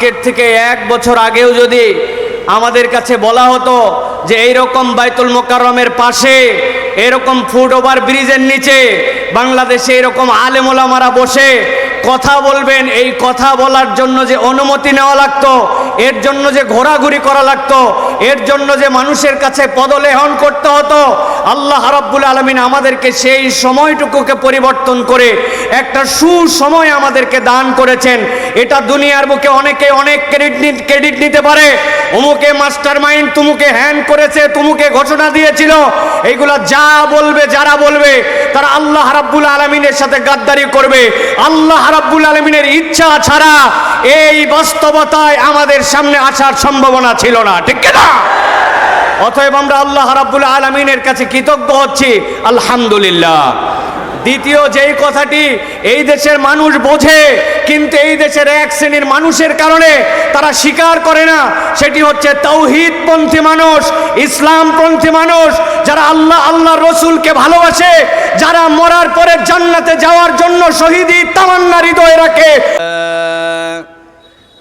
আজকের থেকে এক বছর আগেও যদি আমাদের কাছে বলা হতো যে এইরকম বাইতুল মোকাররমের পাশে এরকম ফুট ওভার ব্রিজের নিচে বাংলাদেশে এরকম আলেমোলামারা বসে কথা বলবেন, এই কথা বলার জন্য যে অনুমতি নেওয়া লাগতো, এর জন্য যে ঘোরাঘুরি করা লাগতো, এর জন্য যে মানুষের কাছে পদলেহন করতে হতো আল্লাহ রাব্বুল আলমিন আমাদেরকে সেই সময়টুকুকে পরিবর্তন করে একটা সুসময় আমাদেরকে দান করেছেন। এটা দুনিয়ার বুকে অনেকে অনেক ক্রেডিট ক্রেডিট নিতে পারে। অমুকে মাস্টার মাইন্ড তুমুকে হ্যান্ড করেছে, তুমুকে ঘোষণা দিয়েছিল। এইগুলা যা বলবে, যারা বলবে, তারা আল্লাহ রাব্বুল আলমিনের সাথে গাদ্দারি করবে। আল্লাহ রাব্বুল আলমিনের ইচ্ছা ছাড়া এই বাস্তবতায় আমাদের সামনে আসার সম্ভাবনা ছিল না। ঠিক না অতএব আমরা আল্লাহ রাব্বুল আলমিনের কাছে কৃতজ্ঞ হচ্ছি। আলহামদুলিল্লাহ। দ্বিতীয় যেই কথাটি, এই দেশের মানুষ বোঝে, কিন্তু এই দেশের এক শ্রেণির মানুষের কারণে তারা স্বীকার করে না। সেটি হচ্ছে তৌহিদপন্থী মানুষ, ইসলামপন্থী মানুষ, যারা আল্লাহ আল্লাহ রসুলকে ভালোবাসে, যারা মরার পরে জান্নাতে যাওয়ার জন্য শহীদি তামান্না হৃদয় রাখে।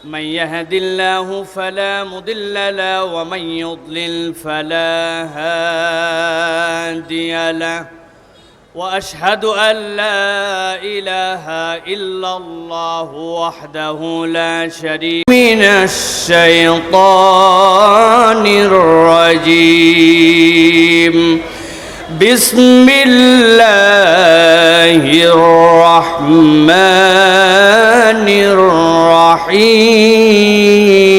من يهد الله فلا مضل له ومن يضلل فلا هادي له. وأشهد أن لا إله إلا الله وحده لا شريك من الشيطان الرجيم. بسم الله الرحمن الرحيم.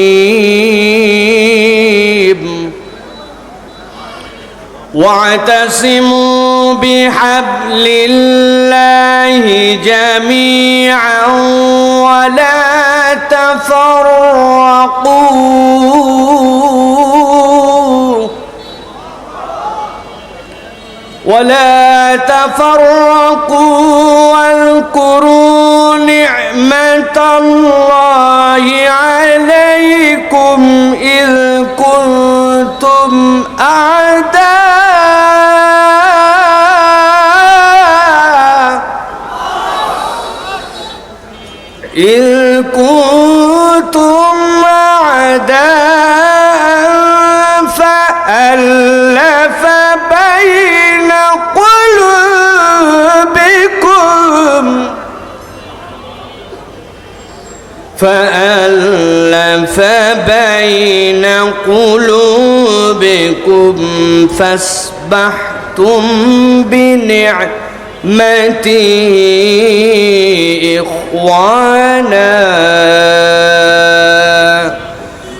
واعتصموا بحبل الله جميعا ولا تفرقوا. ولا تفرقوا واذكروا نعمة الله عليكم إذ كنتم أعداء بين قلوبكم فاصبحتم بنعمتي إخوانا.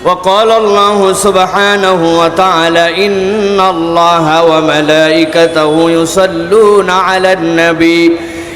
وقال الله سبحانه وتعالى إن الله وملائكته يصلون على النبي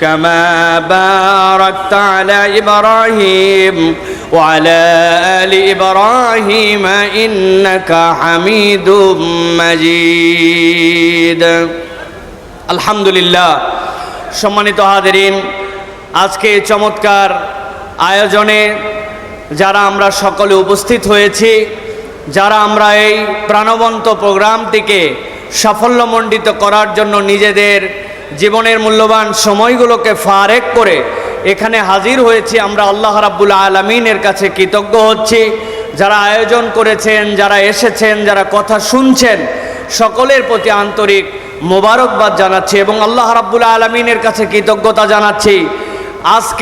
كما باركت على إبراهيم وعلى آل إبراهيم إنك حميد مجيد الحمد لله সম্মানিত হাদেরিন আজকে এই চমৎকার আয়োজনে যারা আমরা সকলে উপস্থিত হয়েছি যারা আমরা এই প্রাণবন্ত প্রোগ্রামটিকে সাফল্যমণ্ডিত করার জন্য নিজেদের জীবনের মূল্যবান সময়গুলোকে ফারেক করে এখানে হাজির হয়েছি আমরা আল্লাহ রাব্বুল আলমিনের কাছে কৃতজ্ঞ হচ্ছি। যারা আয়োজন করেছেন, যারা এসেছেন, যারা কথা শুনছেন, সকলের প্রতি আন্তরিক মোবারকবাদ জানাচ্ছি এবং আল্লাহ রাব্বুল আলমিনের কাছে কৃতজ্ঞতা জানাচ্ছি। আজকে